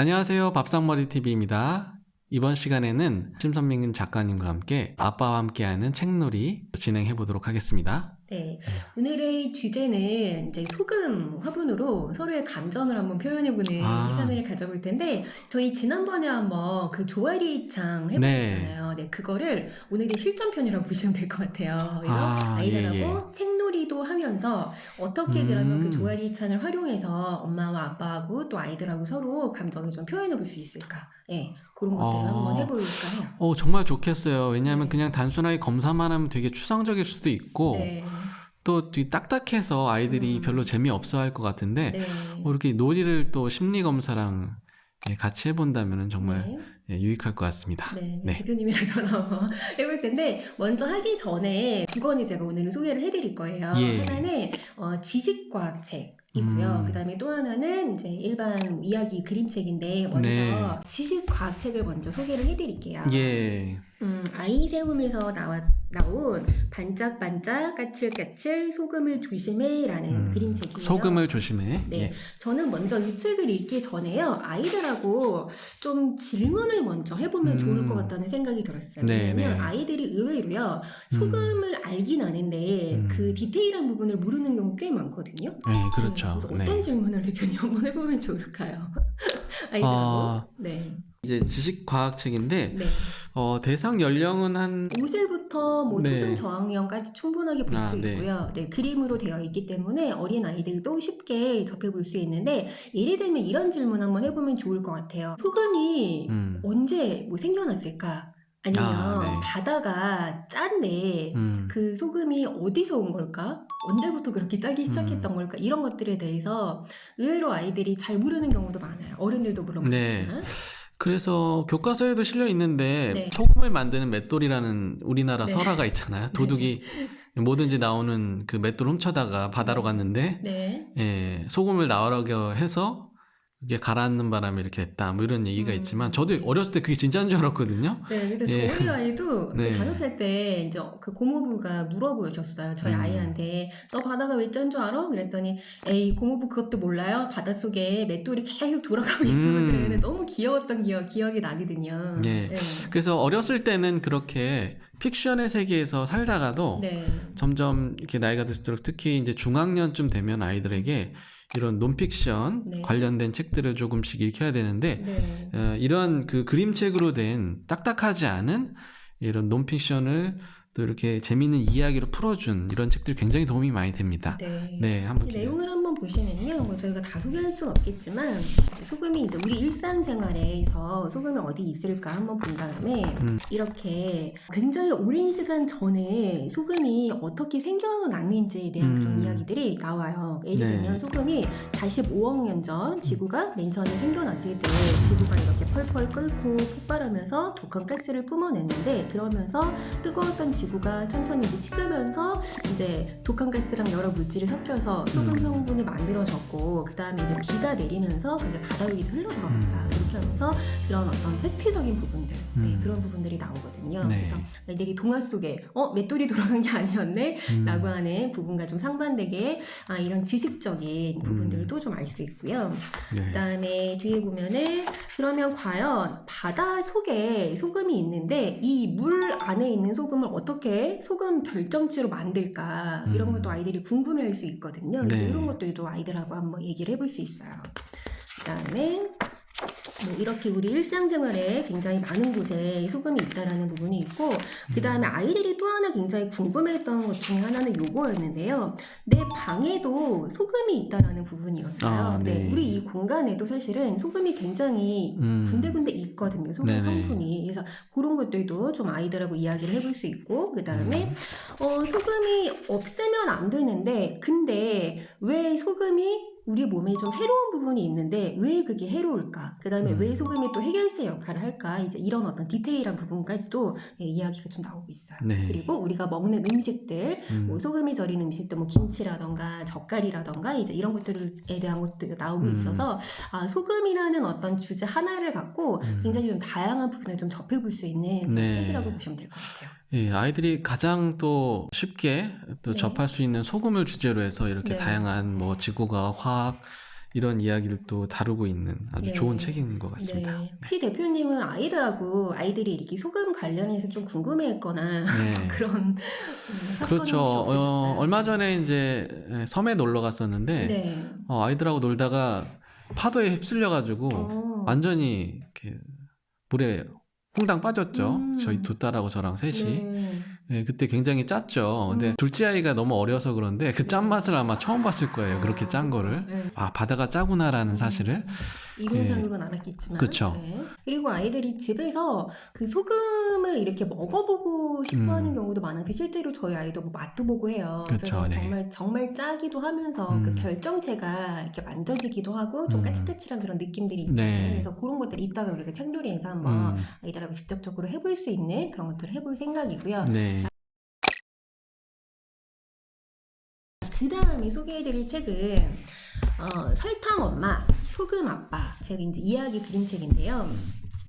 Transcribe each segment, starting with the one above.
안녕하세요. 밥상머리TV입니다. 이번 시간에는 심선민 작가님과 함께 아빠와 함께하는 책놀이 진행해 보도록 하겠습니다. 네, 오늘의 주제는 이제 소금 화분으로 서로의 감정을 한번 표현해보는 아. 시간을 가져볼 텐데 저희 지난번에 한번 그 조아리 창 해보셨잖아요. 네. 그거를 오늘의 실전편이라고 보시면 될 것 같아요. 그래서 아, 아, 이들 예, 하고 책 놀이도 하면서 어떻게 음. 그러면 그 조아리창을 활용해서 엄마와 아빠하고 또 아이들하고 서로 감정을 좀 표현해 볼 수 있을까? 네, 그런 것들을 아. 한번 해볼까 해요. 어, 정말 좋겠어요. 왜냐하면 네. 그냥 단순하게 검사만 하면 되게 추상적일 수도 있고 네, 또 딱딱해서 아이들이 음. 별로 재미없어 할 것 같은데 네. 뭐 이렇게 놀이를 또 심리 검사랑 예, 같이 해본다면 정말 네. 예, 유익할 것 같습니다. 네, 네. 대표님이랑 저랑 해볼 텐데 먼저 하기 전에 두 권을 제가 오늘은 소개를 해드릴 거예요. 예. 하나는 어, 지식과학 책 이고요. 음. 그다음에 또 하나는 이제 일반 이야기 그림책인데 먼저 네. 지식 과학 책을 먼저 소개를 해드릴게요. 예. 음, 아이 세움에서 나와, 나온 반짝반짝 까칠까칠 소금을 조심해라는 음, 그림책이에요. 소금을 조심해. 네. 예. 저는 먼저 이 책을 읽기 전에요. 아이들하고 좀 질문을 먼저 해보면 음. 좋을 것 같다는 생각이 들었어요. 네, 왜냐면 네. 아이들이 의외로요. 소금을 알긴 아는데 음. 그 디테일한 부분을 모르는 경우 꽤 많거든요. 네, 그렇죠. 네, 그래서 네. 어떤 질문을 대표님 한번 해보면 좋을까요? 아이들하고. 아. 네. 이제 지식 과학 책인데 네. 어, 대상 연령은 한 5세부터 뭐 네. 초등 저학년까지 충분하게 볼 수 아, 네. 있고요. 네, 그림으로 되어 있기 때문에 어린 아이들도 쉽게 접해 볼 수 있는데 예를 들면 이런 질문 한번 해보면 좋을 것 같아요. 소금이 음, 언제 뭐 생겨났을까? 아니면 아, 네. 바다가 짠데 음, 그 소금이 어디서 온 걸까? 언제부터 그렇게 짜기 시작했던 음. 걸까? 이런 것들에 대해서 의외로 아이들이 잘 모르는 경우도 많아요. 어른들도 물론 네. 그렇지만. 그래서 교과서에도 실려 있는데 네. 소금을 만드는 맷돌이라는 우리나라 네. 설화가 있잖아요. 도둑이 뭐든지 나오는 그 맷돌 훔쳐다가 바다로 갔는데 네. 예, 소금을 나오라고 해서 그게 가라앉는 바람에 이렇게 됐다. 뭐 이런 얘기가 음. 있지만 저도 어렸을 때 그게 진짜인 줄 알았거든요. 네, 그래서 예. 저희 아이도 네. 다섯 살 때 이제 그 고모부가 물어보셨어요. 저희 음. 아이한테 너 바다가 왜 짠 줄 알아? 그랬더니 에이 고모부 그것도 몰라요. 바닷속에 맷돌이 계속 돌아가고 있어서 음. 근데 너무 귀여웠던 기억 기억이 나거든요. 네. 그래서 어렸을 때는 그렇게 픽션의 세계에서 살다가도 네. 점점 이렇게 나이가 들수록 특히 이제 중학년쯤 되면 아이들에게 이런 논픽션 네. 관련된 책들을 조금씩 읽혀야 되는데 네. 어, 이런 그 그림책으로 된 딱딱하지 않은 이런 논픽션을 또 이렇게 재미있는 이야기로 풀어준 이런 책들이 굉장히 도움이 많이 됩니다. 네. 네, 한번 이 내용을 한번 보시면요, 뭐 저희가 다 소개할 수는 없겠지만 이제 소금이 이제 우리 일상생활에서 소금이 어디 있을까 한번 본 다음에 음. 이렇게 굉장히 오랜 시간 전에 소금이 어떻게 생겨났는지에 대한 그런 음. 이야기들이 나와요. 예를 네. 들면 소금이 45억 년 전 지구가 맨 처음에 생겨났을 때 지구가 이렇게 펄펄 끓고 폭발하면서 독한 가스를 뿜어냈는데 그러면서 뜨거웠던 지구 가 천천히 이제 식으면서 이제 독한 가스랑 여러 물질이 섞여서 소금 음. 성분이 만들어졌고 그 다음에 이제 비가 내리면서 그게 바다 위에 흘러 들어간다 음. 이렇게 하면서 그런 어떤 팩트적인 부분들 네, 음. 그런 부분들이 나오거든요. 네. 그래서 아이들이 동화 속에 어 맷돌이 돌아간 게 아니었네 음. 라고 하는 부분과 좀 상반되게 아, 이런 지식적인 부분들도 좀 알 수 있고요. 네. 그다음에 뒤에 보면은 그러면 과연 바다 속에 소금이 있는데 이 물 안에 있는 소금을 어떻게 소금 결정체로 만들까 이런 음. 것도 아이들이 궁금해할 수 있거든요. 네. 이런 것들도 아이들하고 한번 얘기를 해볼 수 있어요. 그다음에 뭐 이렇게 우리 일상생활에 굉장히 많은 곳에 소금이 있다라는 부분이 있고 그 다음에 아이들이 또 하나 굉장히 궁금해했던 것 중에 하나는 요거였는데요. 내 방에도 소금이 있다라는 부분이었어요. 아, 네. 네. 우리 이 공간에도 사실은 소금이 굉장히 음. 군데군데 있거든요. 소금 네네. 성분이. 그래서 그런 것들도 좀 아이들하고 이야기를 해볼 수 있고 그 다음에 음. 어, 소금이 없으면 안 되는데 근데 왜 소금이 우리 몸에 좀 해로운 부분이 있는데 왜 그게 해로울까? 그 다음에 음. 왜 소금이 또 해결사 역할을 할까? 이제 이런 어떤 디테일한 부분까지도 예, 이야기가 좀 나오고 있어요. 네. 그리고 우리가 먹는 음식들, 음. 뭐 소금이 절인 음식들, 뭐 김치라던가 젓갈이라던가 이제 이런 것들에 대한 것도 나오고 음. 있어서 아, 소금이라는 어떤 주제 하나를 갖고 음. 굉장히 좀 다양한 부분을 좀 접해볼 수 있는 네. 책이라고 보시면 될 것 같아요. 예, 아이들이 가장 또 쉽게 또 네. 접할 수 있는 소금을 주제로 해서 이렇게 네. 다양한 뭐 지구과 화학 이런 이야기를 또 다루고 있는 아주 네. 좋은 책인 것 같습니다. 네. 혹시 대표님은 아이들하고 아이들이 이렇게 소금 관련해서 좀 궁금해했거나 네. 그런 그렇죠. 어? 얼마 전에 이제 섬에 놀러 갔었는데 네. 어, 아이들하고 놀다가 파도에 휩쓸려가지고 어. 완전히 이렇게 물에 퐁당 빠졌죠. 음. 저희 두 딸하고 저랑 셋이. 네. 네, 그때 굉장히 짰죠. 근데 음. 둘째 아이가 너무 어려서 그런데 그 짠맛을 아마 처음 봤을 거예요. 그렇게 짠 아, 거를. 네. 아, 바다가 짜구나라는 사실을. 이론상으로는 알았겠지만. 그쵸. 네. 그리고 아이들이 집에서 그 소금을 이렇게 먹어보고 싶어하는 음. 경우도 많은데 실제로 저희 아이도 뭐 맛도 보고 해요. 그쵸, 그래서 네. 정말 정말 짜기도 하면서 음. 그 결정체가 이렇게 만져지기도 하고 좀 음. 까칠까칠한 그런 느낌들이 있잖아요. 네. 그래서 그런 것들 이따가 우리가 책놀이에서 한번 음, 아이들하고 직접적으로 해볼 수 있는 그런 것들을 해볼 생각이고요. 네. 그 다음에 소개해드릴 책은 어, 설탕 엄마, 소금 아빠. 제가 이제 이야기 그림책인데요.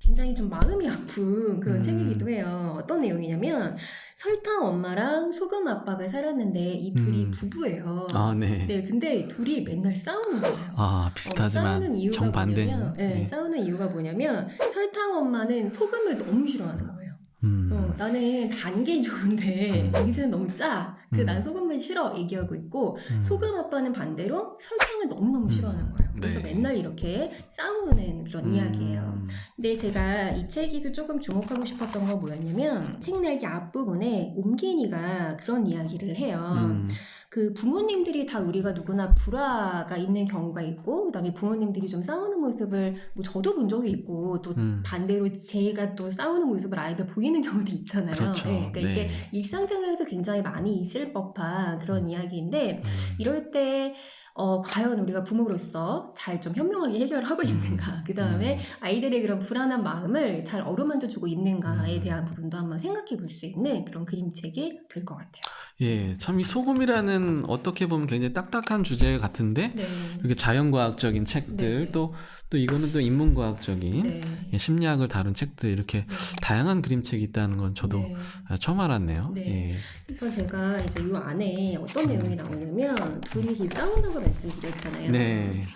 굉장히 좀 마음이 아픈 그런 음. 책이기도 해요. 어떤 내용이냐면 설탕 엄마랑 소금 아빠가 살았는데 이 둘이 음. 부부예요. 아, 네. 네, 근데 둘이 맨날 싸우는 거예요. 아, 어, 비슷하지만 싸우는 이유가 정반대인. 뭐냐면, 네, 네. 싸우는 이유가 뭐냐면 설탕 엄마는 소금을 너무 싫어하는 거예요. 음, 어, 나는 단 게 좋은데 음. 당신은 너무 짜. 그 음. 난 소금을 싫어 얘기하고 있고 음. 소금 아빠는 반대로 설탕을 너무너무 음. 싫어하는 거예요. 그래서 네. 맨날 이렇게 싸우는 그런 음, 이야기예요. 근데 제가 이 책에도 조금 주목하고 싶었던 건 뭐였냐면 책 날개 앞부분에 옴기니가 그런 이야기를 해요. 음, 그 부모님들이 다 우리가 누구나 불화가 있는 경우가 있고 그다음에 부모님들이 좀 싸우는 모습을 뭐 저도 본 적이 있고 또 음. 반대로 제가 또 싸우는 모습을 아이들 보이는 경우도 있잖아요. 그렇죠. 네, 그러니까 이게 네. 일상생활에서 굉장히 많이 있을 법한 그런 이야기인데 음. 이럴 때 어, 과연 우리가 부모로서 잘 좀 현명하게 해결을 하고 음. 있는가 그 다음에 아이들의 그런 불안한 마음을 잘 어루만져 주고 있는가에 음. 대한 부분도 한번 생각해 볼 수 있는 그런 그림책이 될 것 같아요. 예, 참 이 소금이라는 어떻게 보면 굉장히 딱딱한 주제 같은데 네. 이렇게 자연과학적인 책들 네. 또또 이거는 또 인문과학적인 네. 예, 심리학을 다룬 책들 이렇게 네. 다양한 그림책이 있다는 건 저도 네. 아, 처음 알았네요. 네. 예. 그래서 제가 이제 이 안에 어떤 내용이 나오냐면 둘이 싸운다고 말씀드렸잖아요. 네.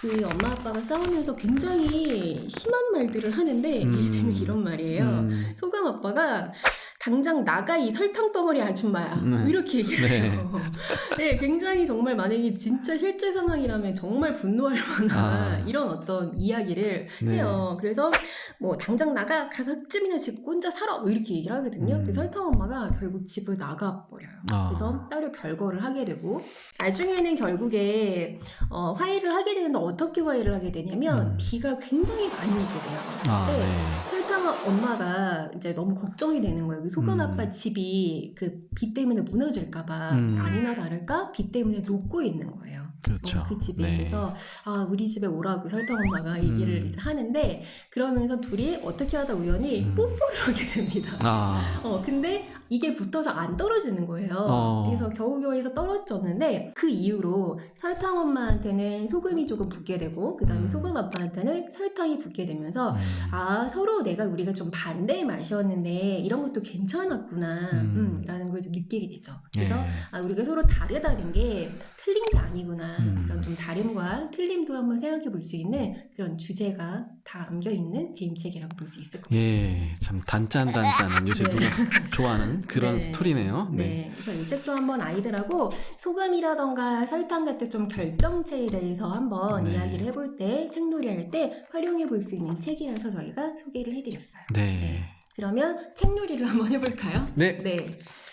그 엄마 아빠가 싸우면서 굉장히 심한 말들을 하는데 음. 예를 들면 이런 말이에요. 음, 소감 아빠가 당장 나가 이 설탕 덩어리 아줌마야 네. 뭐 이렇게 얘기를 네. 해요. 네, 굉장히 정말 만약에 진짜 실제 상황이라면 정말 분노할 만한 아. 이런 어떤 이야기를 네. 해요. 그래서 뭐 당장 나가 가서 찜이나 짓고 혼자 살아 뭐 이렇게 얘기를 하거든요. 음. 그 설탕 엄마가 결국 집을 나가 버려요. 아. 그래서 따로 별거를 하게 되고 나중에는 결국에 어, 화해를 하게 되는데 어떻게 화해를 하게 되냐면 음. 비가 굉장히 많이 오게 돼요. 아, 네. 네. 설탕 엄마가 이제 너무 걱정이 되는 거예요. 그 소금 음. 아빠 집이 그 비 때문에 무너질까봐 음. 아니나 다를까 비 때문에 녹고 있는 거예요. 그렇죠. 어, 그 집에 네. 그래서 아 우리 집에 오라고 설탕 엄마가 얘기를 음. 이제 하는데 그러면서 둘이 어떻게 하다 우연히 음. 뽀뽀를 하게 됩니다. 아, 어 근데 이게 붙어서 안 떨어지는 거예요. 어. 그래서 겨우겨우해서 떨어졌는데 그 이후로 설탕 엄마한테는 소금이 조금 붙게 되고 그 다음에 음. 소금 아빠한테는 설탕이 붙게 되면서 음. 아 서로 내가 우리가 좀 반대의 맛이었는데 이런 것도 괜찮았구나 음. 음, 라는 걸 좀 느끼게 되죠. 그래서 예. 아 우리가 서로 다르다는 게 틀린 게 아니구나 음. 그런 좀 다름과 틀림도 한번 생각해 볼 수 있는 그런 주제가 다 담겨 있는 그림책이라고 볼 수 있을 것 같아요. 예, 참 단짠단짠한 요새 네. 누가 좋아하는 그런 네. 스토리네요. 네. 네. 그래서 이 책도 한번 아이들하고 소금이라던가 설탕 같은 좀 결정체에 대해서 한번 네. 이야기를 해볼 때, 책놀이 할 때 활용해 볼 수 있는 책이라서 저희가 소개를 해드렸어요. 네. 그러면 책놀이를 한번 해볼까요? 네. 네.